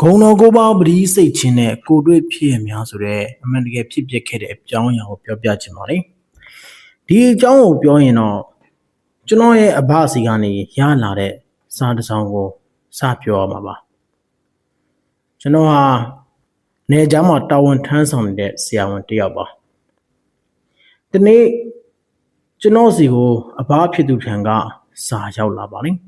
ဂုံတော်ကိုပါပတိစိတ်ချင်းနဲ့ကိုတွေ့ဖြစ်ရများဆိုတဲ့အမှန်တကယ်ဖြစ်ပျက်ခဲ့တဲ့အကြောင်းအရာကိုပြောပြချင်ပါတယ်ဒီအကြောင်းကိုပြောရင်တော့ကျွန်တော်ရဲ့အဘစီကနေရလာတဲ့စာတစ်စောင်ကိုစပြောရမှာပါကျွန်တော်ဟာနေကြားမှာတာဝန်ထမ်းဆောင်နေတဲ့ဆရာဝန်တစ်ယောက်ပါဒီနေ့ကျွန်တော်စီကိုအဘဖြစ်သူထံကစာရောက်လာပါလိမ့်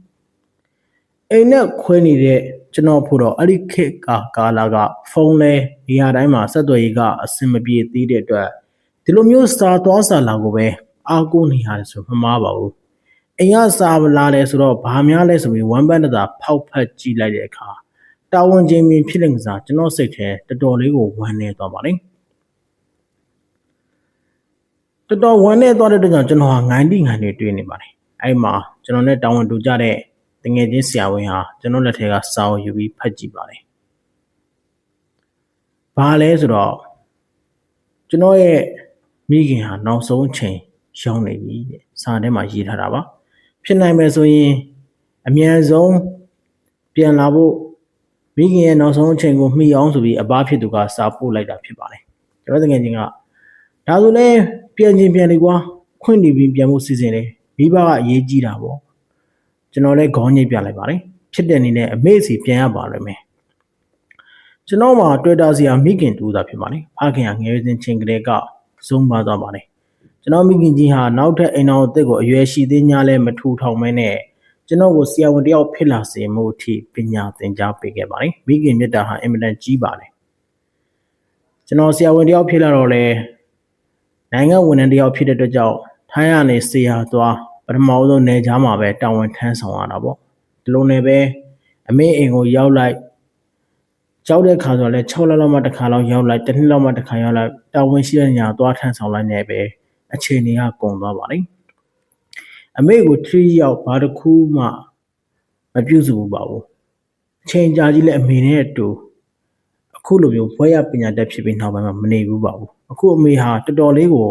အိမ်နဲ့ခွဲနေတဲ့ကျွန်တော်ဖို့တော့အဲ့ဒီခေတ်ကကာလာကဖုန်းလဲနေရာတိုင်းမှာဆက်သွယ်ရေးကအဆင်မပြေသေးတဲ့အတွက်ဒီလိုမျိုးစာသွားစာလာကိုပဲအားကိုးနေရတယ်ဆိုမမှားပါဘူးအိမ်ကစာလာလဲဆိုတော့ဘာများလဲဆိုပြီးဝမ်းပန်းတသာဖောက်ဖက်ကြည့်လိုက်တဲ့အခါတာဝန်ချင်းမြင်ဖြစ်တဲ့ကစားကျွန်တော်စိတ်ထဲတော်တော်လေးကိုဝမ်းနေသွားပါလိမ့်တော်တော်ဝမ်းနေသွားတဲ့အတွက်ကြောင့်ကျွန်တော်ဟာငိုင်းတိငိုင်းနေတွေ့နေပါတယ်အဲ့မှာကျွန်တော်နဲ့တာဝန်တူကြတဲ့ တငယ်ချင်းဆရာဝန်ဟာကျွန်တော်လက်ထဲကစာအုပ်ယူပြီးဖတ်ကြည့်ပါတယ်။ဘာလဲဆိုတော့ကျွန်တော်ရဲ့မိခင်ဟာနောက်ဆုံးအချိန်ရောက်နေပြီတဲ့စာထဲမှာရေးထားတာပါ။ဖြစ်နိုင်မယ်ဆိုရင်အမြန်ဆုံးပြန်လာဖို့မိခင်ရဲ့နောက်ဆုံးအချိန်ကိုမှီအောင်ဆိုပြီးအဘဖြစ်သူကစာပို့လိုက်တာဖြစ်ပါတယ်။ကျွန်တော်တကယ်ချင်းကဒါဆိုလဲပြန်ချင်းပြန်လေကွာခွင့်နေပြီးပြန်ဖို့စီစဉ်တယ်မိဘကအရေးကြီးတာပေါ့။ ကျွန်တော်လည်းခေါင်းညိတ်ပြလိုက်ပါတယ်ဖြစ်တဲ့အနေနဲ့အမေစီပြန်ရပါလိမ့်မယ်ကျွန်တော်မှာတွေ့တာစီယာမိခင်တူတာဖြစ်ပါတယ်ဖခင်ကငယ်စဉ်ချင်းကလေးကစုံပါသွားပါတယ်ကျွန်တော်မိခင်ကြီးဟာနောက်ထပ်အိမ်တော်အသက်ကိုအရွယ်ရှိသေး냐လဲမထူထောင်မဲနဲ့ကျွန်တော်ကိုဆရာဝန်တယောက်ဖြစ်လာစေမှုအထိပညာသင်ကြားပေးခဲ့ပါတယ်မိခင်မြတ်တာဟာအင်မတန်ကြီးပါတယ်ကျွန်တော်ဆရာဝန်တယောက်ဖြစ်လာတော့လဲနိုင်ငံဝန်ထမ်းတယောက်ဖြစ်တဲ့အတွက်ကြောင့်ထိုင်းရနေဆရာသွားပ ထမဆုံးနေကြားမှာပဲတာဝန်ထမ်းဆောင်ရတာပေါ့ဒီလိုနဲ့ပဲအမေအိမ်ကိုရောက်လိုက်ကြောက်တဲ့ခါဆိုတော့လဲ6လလောက်မှတစ်ခါလောက်ရောက်လိုက်တစ်နှစ်လောက်မှတစ်ခါရောက်လိုက်တာဝန်ရှိတဲ့ညာသွားထမ်းဆောင်လိုက်နေပဲအခြေအနေကကုန်သွားပါလိမ့်အမေကို3ရောက်ဘာတစ်ခုမှမပြုစုဘူးပါဘူးအချိန်ကြာကြီးလဲအမေနဲ့အတူအခုလိုမျိုးဘွဲရပညာတတ်ဖြစ်ပြီးနောက်ပိုင်းမှာမနေဘူးပါဘူးအခုအမေဟာတော်တော်လေးကို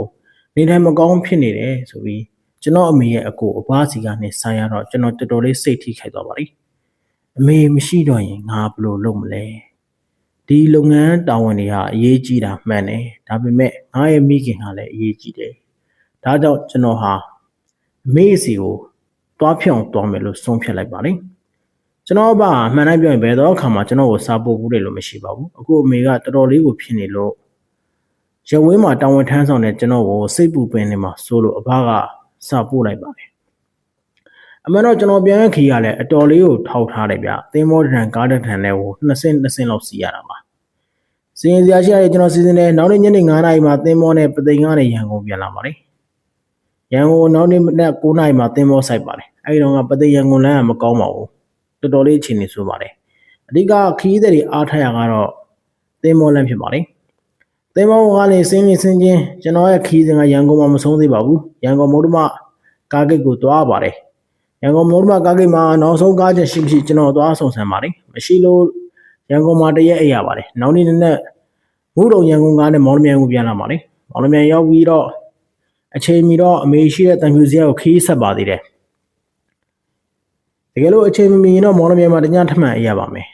နေထိုင်မကောင်းဖြစ်နေတယ်ဆိုပြီး ကျွန်တော်အမေရဲ့အကိုအဘစီကနေဆိုင်ရတော့ကျွန်တော်တော်တော်လေးစိတ်ထိခိုက်သွားပါလိအမေမရှိတော့ရင်ငါဘယ်လိုလုပ်မလဲဒီလုပ်ငန်းတာဝန်တွေဟာအရေးကြီးတာမှန်တယ်ဒါပေမဲ့ငါရဲ့မိခင်ကလည်းအရေးကြီးတယ်ဒါကြောင့်ကျွန်တော်ဟာအမေစီကိုတွားဖြောင်းသွားမယ်လို့ဆုံးဖြတ်လိုက်ပါလိကျွန်တော်ဘာမှန်တိုင်းပြောရင်ဘယ်တော့အခါမှကျွန်တော်ကိုစာပို့ဘူးတယ်လို့မရှိပါဘူးအခုအမေကတော်တော်လေးကိုဖြစ်နေလို့ရဝင်းမှာတာဝန်ထမ်းဆောင်တဲ့ကျွန်တော်ကိုစိတ်ပူပင်နေမှာဆိုလို့အဘက စာပို့လိုက်ပါတယ်အမှန်တော့ကျွန်တော်ပြန်ရခီရလဲအတော်လေးကိုထောက်ထားတယ်ဗျသင်းမောဒန်ကားတထန်နဲ့ကို20 20လောက်စီရတာပါစီရင်စရာရှိရကျွန်တော်စီစဉ်တယ်နောက်နေ့ညနေ9:00နာရီမှာသင်းမောနဲ့ပသိမ်ကနေရန်ကုန်ပြန်လာပါတယ်ရန်ကုန်နောက်နေ့နဲ့9:00နာရီမှာသင်းမောဆိုင်ပါတယ်အဲဒီတော့ကပသိမ်ရန်ကုန်လမ်းကမကောင်းပါဘူးတော်တော်လေးအခြေအနေဆိုးပါတယ်အဓိကခီးတဲ့တွေအားထားရကတော့သင်းမောလမ်းဖြစ်ပါတယ် သင်္ဘောကနေစင်းနေစင်းချင်းကျွန်တော်ရဲ့ခီးစဉ်ကရန်ကုန်မှာမဆုံးသေးပါဘူးရန်ကုန်မုဒ္ဓမကားဂိတ်ကိုသွားပါတယ်ရန်ကုန်မုဒ္ဓမကားဂိတ်မှာနောက်ဆုံးကားချက်ရှိမရှိကျွန်တော်သွားဆောင်ဆန်းပါတယ်မရှိလို့ရန်ကုန်မှာတရက်အိပ်ရပါတယ်နောက်နေ့နဲ့မူတော်ရန်ကုန်ကားနဲ့မော်လမြိုင်ကိုပြန်လာပါတယ်မော်လမြိုင်ရောက်ပြီးတော့အချိန်မီတော့အမေရှိတဲ့တန်ဖြူစရာကိုခီးဆက်ပါသေးတယ်တကယ်လို့အချိန်မမီရင်တော့မော်လမြိုင်မှာတညထမှန်အိပ်ရပါမယ်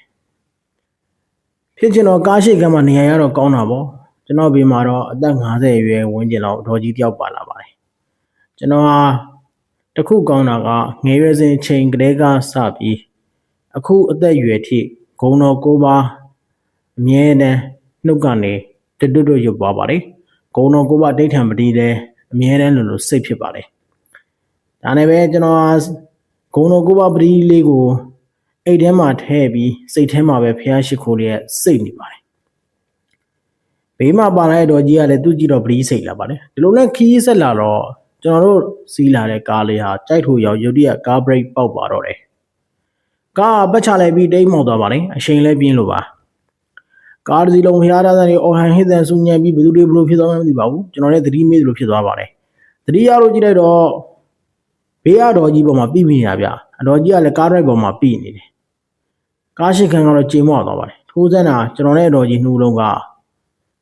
ဖြစ်ချင်တော့ကားရှိကမှနေရာရတော့ကောင်းတာပေါ့ ကျွန်တော်ဘေးမှာတော့အသက်50အရွယ်ဝန်းကျင်လောက်ဒေါ်ကြီးတယောက်ပါလာပါတယ်ကျွန်တော်ဟာတခုကောင်းတာကငယ်ရွယ်စဉ်ချိန်ကလေးကစပြီးအခုအသက်အရွယ်ထိဂုံတော်ကိုပါအမြဲတမ်းနှုတ်ကနေတွတ်တွတ်ရွတ်သွားပါတယ်ဂုံတော်ကိုပါဒိဋ္ဌံပတိလည်းအမြဲတမ်းလိုလိုစိတ်ဖြစ်ပါတယ်ဒါနဲ့ပဲကျွန်တော်ဂုံတော်ကိုပါပတိလေးကိုအိတ်ထဲမှာထည့်ပြီးစိတ်ထဲမှာပဲဖះရှိခိုးလေးစိတ်နေပါတယ် ဘေးမှာပါလာတဲ့တော်ကြီးကလည်းသူ့ကြည့်တော့ပရိစိတ်လာပါတယ်ဒီလိုနဲ့ခီးဆက်လာတော့ကျွန်တော်တို့စီးလာတဲ့ကားလေးဟာကြိုက်ထိုရောက်ရုတ်တရက်ကားဘရိတ်ပေါက်ပါတော့တယ်ကားပတ်ချလိုက်ပြီးတိတ်မောက်သွားပါတယ်အချိန်လဲပြင်းလို့ပါကားတစ်စီးလုံးဖျားသားတဲ့အော်ဟန်ဟစ်တဲ့ဆူညံပြီးဘယ်သူတွေဘယ်လိုဖြစ်သွားမှမသိပါဘူးကျွန်တော်လည်းသတိမေ့လို့ဖြစ်သွားပါတယ်သတိရလို့ကြည့်လိုက်တော့ဘေးရတော်ကြီးပေါ်မှာပြိမိနေတာဗျအတော်ကြီးကလည်းကားရိုက်ပေါ်မှာပြိနေတယ်ကားရှိခံကတော့ကြေမော့သွားပါတယ်ထိုးစမ်းတာကျွန်တော်နဲ့အတော်ကြီးနှူးလုံးက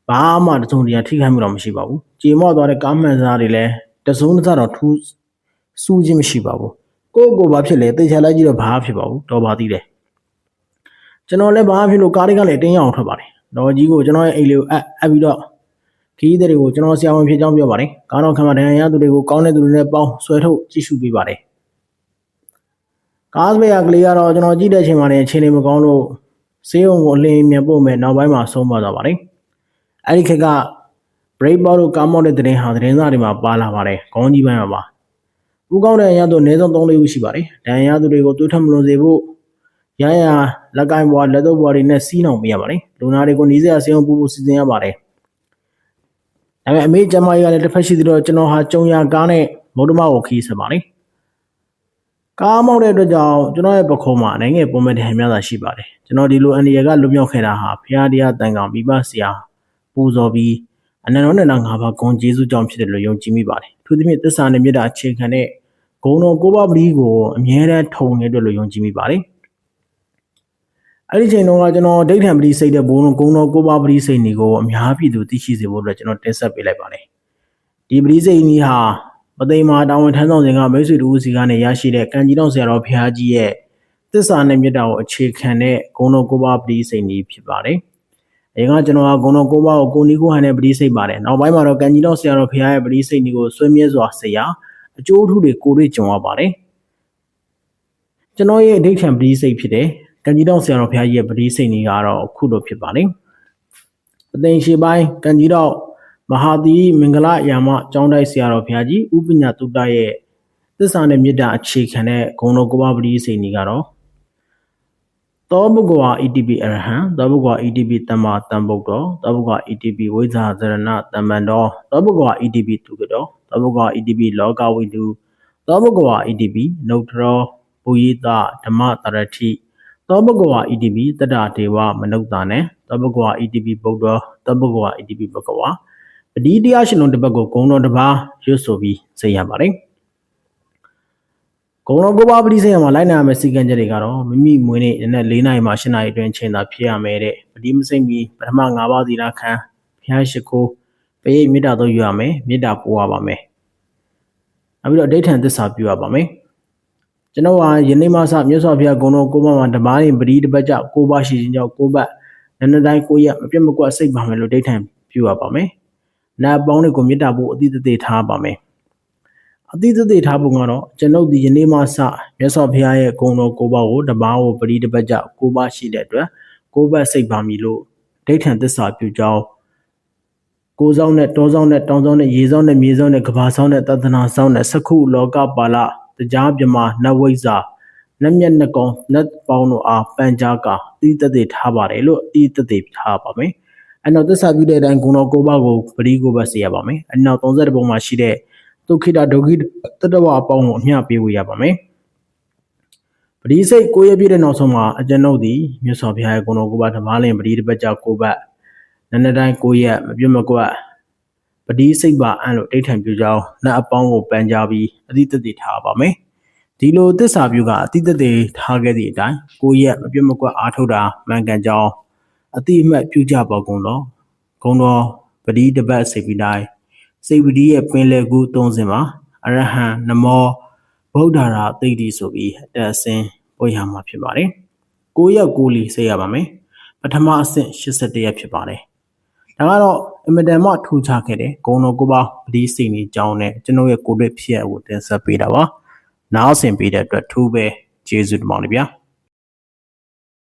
ဘာမှတစုံတရာထိခိုက်မှုတော့မရှိပါဘူးကြေမော့သွားတဲ့ကားမှန်စားတွေလည်းတစုံတစ်စတော့ထူးစူးခြင်းမရှိပါဘူးကိုယ့်ကိုယ်ဘာဖြစ်လဲတေချာလိုက်ကြည့်တော့ဘာဖြစ်ပါဘူးတော်ပါသေးတယ်ကျွန်တော်လည်းဘာဖြစ်လို့ကားတွေကလည်းတင်းရအောင်ထွက်ပါတယ်တော်ကြီးကိုကျွန်တော်ရဲ့အိမ်လေးကိုအပ်အပ်ပြီးတော့ခီးတွေကိုကျွန်တော်ဆရာဝန်ဖြစ်ကြောင်းပြောပါတယ်ကားတော်ခံမဒဏ်ရာရသူတွေကိုကောင်းတဲ့သူတွေနဲ့ပေါင်းဆွဲထုတ်ကြည့်ရှုပေးပါတယ်ကားစပယ်ကလေးကတော့ကျွန်တော်ကြည့်တဲ့အချိန်မှာလည်းအခြေအနေမကောင်းလို့ဆေးရုံကိုအလင်းမြန်ပို့မယ်နောက်ပိုင်းမှာဆုံးပါသွားပါတယ် အဲ့ဒီခက်က break ball တို့ကားမော့တဲ့တဲ့ဟာသတင်းစာတွေမှာပါလာပါတယ်ခေါင်းကြီးပိုင်းမှာပါဦးကောင်းတဲ့ရသူအနည်းဆုံး3လေးဦးရှိပါတယ်ဒဏ်ရာရသူတွေကိုတွေးထမလို့စေဖို့ရရလက်ကင်ဘွားလက်တော့ဘွားတွေနဲ့စီးနှောင်ပေးရပါတယ်လူနာတွေကိုနီးစရာဆေးရုံပူပူစီစဉ်ရပါတယ်ဒါပေမဲ့အမေကျမကြီးကလည်းတစ်ဖက်ရှိသေးတော့ကျွန်တော်ဟာကြုံရကားနဲ့မုဒ္ဓမကိုခီးဆက်ပါတယ်ကားမောက်တဲ့အတွက်ကြောင့်ကျွန်တော်ရဲ့ပခုံးမှာနိုင်ငံပုံမဲ့တဲ့ဟန်များသာရှိပါတယ်ကျွန်တော်ဒီလိုအန်ဒီရကလွတ်မြောက်ခဲ့တာဟာဖရာတရားတန်ကောင်မိဘဆရာ ပူဇော်ပြီးအနန္တနဲ့ငါးပါးဂုံကျေးဇူးကြောင့်ဖြစ်တယ်လို့ယုံကြည်မိပါတယ်။ထို့သဖြင့်သစ္စာနဲ့မေတ္တာအခြေခံတဲ့ဂုံတော်ကိုးပါးပတိကိုအမြဲတမ်းထုံနေတဲ့လို့ယုံကြည်မိပါတယ်။အဲ့ဒီချိန်တုန်းကကျွန်တော်ဒိဋ္ဌံပတိစိတ်တဲ့ဘုံတော်ဂုံတော်ကိုးပါးပတိစိတ်နေကိုအများပြည်သူသိရှိစေဖို့အတွက်ကျွန်တော်တင်ဆက်ပေးလိုက်ပါတယ်။ဒီပတိစိတ်ကြီးဟာမသိမာတာဝန်ထမ်းဆောင်စဉ်ကမိတ်ဆွေတို့စီကနေရရှိတဲ့ကံကြီးတော်ဆရာတော်ဘုရားကြီးရဲ့သစ္စာနဲ့မေတ္တာကိုအခြေခံတဲ့ဂုံတော်ကိုးပါးပတိစိတ်နေဖြစ်ပါတယ်။ အရင်ကကျွန်တော်ကဂုံတော်ကိုပါကိုကိုနီကိုဟန်နဲ့ပတိစိတ်ပါတယ်နောက်ပိုင်းမှာတော့ကန်ကြီးတော်ဆရာတော်ဖခင်ရဲ့ပတိစိတ်ဒီကိုဆွေးမြဲစွာဆရာအကျိုးအထူးတွေကိုတွေ့ကြုံရပါတယ်ကျွန်တော်ရဲ့အဋိဌံပတိစိတ်ဖြစ်တယ်ကန်ကြီးတော်ဆရာတော်ဖခင်ရဲ့ပတိစိတ်ကြီးကတော့အခုလိုဖြစ်ပါလိမ့်အသိရှိပိုင်းကန်ကြီးတော်မဟာတိမင်္ဂလယာမကျောင်းတိုက်ဆရာတော်ဘုရားကြီးဥပညာတုတ္တရဲ့သစ္စာနဲ့မေတ္တာအခြေခံတဲ့ဂုဏတော်ကိုပါပတိစိတ်ကြီးကတော့ သောဘုဂဝါ ETP အရဟံသောဘုဂဝါ ETP တမ္မာတံဗုဒ္ဓောသောဘုဂဝါ ETP ဝိဇာဇရဏတမ္မန္တောသောဘုဂဝါ ETP သူကတောသောဘုဂဝါ ETP လောကဝိတုသောဘုဂဝါ ETP နုထရောဘူယိတဓမ္မတရတိသောဘုဂဝါ ETP တတ္တဒေဝမနုဿာနေသောဘုဂဝါ ETP ဗုဒ္ဓောသောဘုဂဝါ ETP ဘဂဝါပတိတရားရှင်လုံးတစ်ပတ်ကိုဂုံတော်တစ်ပါးရွတ်ဆိုပြီးစေရပါတယ် ဂုံတော်ကိုပါပတိစိတ်ရမှာလိုက်နာရမယ့်စီကံချက်တွေကတော့မိမိမွေးနေ့နက်၄နာရီမှ၈နာရီအတွင်းချိန်သာဖြစ်ရမယ်တဲ့ပတိမစိတ်မီပထမ၅ပါးသီလခံဘုရားရှိခိုးပရိတ်မေတ္တာတို့ယူရမယ်မေတ္တာပို့ရပါမယ်နောက်ပြီးတော့ဒိဋ္ဌံသစ္စာပြုရပါမယ်ကျွန်တော်ဟာယနေ့မှစမြတ်စွာဘုရားဂုံတော်ကိုပါမှာဓမ္မရင်ပတိတစ်ပတ်ကြောင့်ကိုပါရှိခြင်းကြောင့်ကိုပတ်နန္ဒတိုင်းကိုရမပြတ်မကွက်စိတ်ပါမယ်လို့ဒိဋ္ဌံပြုရပါမယ်နာပေါင်းတွေကိုမေတ္တာပို့အတိတ်သေးထားပါမယ် အတိတ်သေးထားပုံကတော့ကျွန်ုပ်ဒီယနေ့မှစမြတ်စွာဘုရားရဲ့ဂုဏ်တော်ကိုပါကိုတပါးကိုပရိတပတ်ကြကိုပါရှိတဲ့အတွက်ကိုပတ်စိတ်ပါမည်လို့ဒိဋ္ဌံသစ္စာပြုကြောင်းကိုဆောင်နဲ့တောဆောင်နဲ့တောင်ဆောင်နဲ့ရေဆောင်နဲ့မြေဆောင်နဲ့ကဘာဆောင်နဲ့တသနာဆောင်နဲ့စခုလောကပါလတရားမြမနတ်ဝိဇ္ဇာနတ်မျက်နှကောင်နတ်ပေါင်းတို့အားပန်ကြားကာတိတသေးထားပါတယ်လို့တိတသေးထားပါမယ်။အနောက်သစ္စာပြုတဲ့အတိုင်းဂုဏတော်ကိုပါကိုပရိကိုပါစေရပါမယ်။အနောက်32ပုံမှာရှိတဲ့ ဒုက္ခိတဒုက္ခိတတဝအပေါင်းကိုအမျှပေးဝေရပါမယ်ပရိစိတ်ကိုရပြည့်တဲ့နောက်ဆုံးမှာအကျွန်ုပ်သည်မြတ်စွာဘုရားရဲ့ဂုဏ်တော်ကိုပါဓမ္မလင်ပရိတပတ်ကြကိုပတ်နန္ဒတိုင်းကိုရက်မပြတ်မကွက်ပတိစိတ်ပါအံလို့တိဋ္ဌံပြုကြောင်းနတ်အပေါင်းကိုပန်ကြပြီးအတိတ္တိထားပါမယ်ဒီလိုသစ္စာပြုကအတိတ္တိထားခဲ့သည့်အတိုင်းကိုရက်မပြတ်မကွက်အားထုတ်တာမှန်ကန်ကြောင်းအတိအမှတ်ပြုကြပါကုန်တော့ဂုံတော်ပတိတပတ်စေပြီးတိုင်း စိတ်ဝိဒီရဲ့ပင်လယ်ကူသုံးစင်မှာအရဟံနမောဗုဒ္ဓရာသိတိဆိုပြီးအတက်အစင်းပွေရမှာဖြစ်ပါတယ်။9ရက်9လီဆေးရပါမယ်။ပထမအဆင့်81ရက်ဖြစ်ပါတယ်။ဒါကတော့အင်မတန်မှထူခြားခဲ့တဲ့ဂုံတော်ကိုပါပတိစိတ်နေကြောင်းနဲ့ကျွန်တော်ရဲ့ကိုယ်တွေ့ဖြစ်ရကိုတင်ဆက်ပေးတာပါ။နားဆင်ပေးတဲ့အတွက်ထူးပဲကျေးဇူးတင်ပါတယ်ဗျာ။